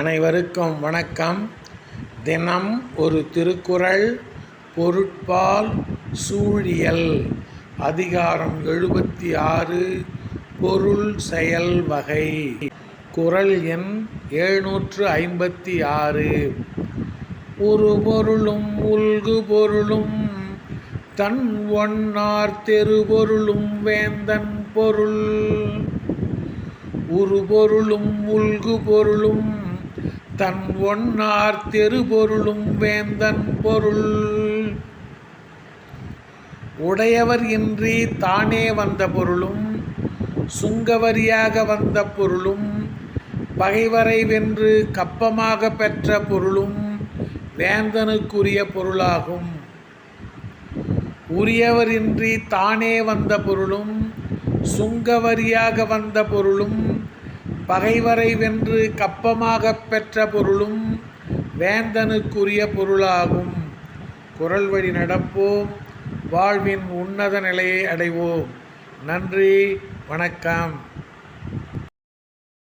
அனைவருக்கும் வணக்கம். தினம் ஒரு திருக்குறள் பொருட்பால் சூழியல். அதிகாரம் எழுபத்தி ஆறு பொருள் செயல் வகை. குறள் எண் எழுநூற்று ஐம்பத்தி ஆறு ஒரு பொருளும் உல்கு பொருளும் தன் ஒன்னார் தெருபொருளும் வேந்தன் பொருள். உருபொருளும் பொருளும் உல்கு பொருளும் தன் ஒன்னார் தெருபொருளும் வேந்தன் பொருள். உடையவர் இன்றி தானே வந்த பொருளும் சுங்கவரியாக வந்த பொருளும் பகைவரை வென்று கப்பமாக பெற்ற பொருளும் வேந்தனுக்குரிய பொருளாகும். உரியவரின்றி தானே வந்த பொருளும் சுங்கவரியாக வந்த பொருளும் பகைவரை வென்று கப்பமாக பெற்ற பொருளும் வேந்தனுக்குரிய பொருளாகும். குரல் வழி நடப்போம். வாழ்வின் உன்னத நிலையை அடைவோம். நன்றி. வணக்கம்.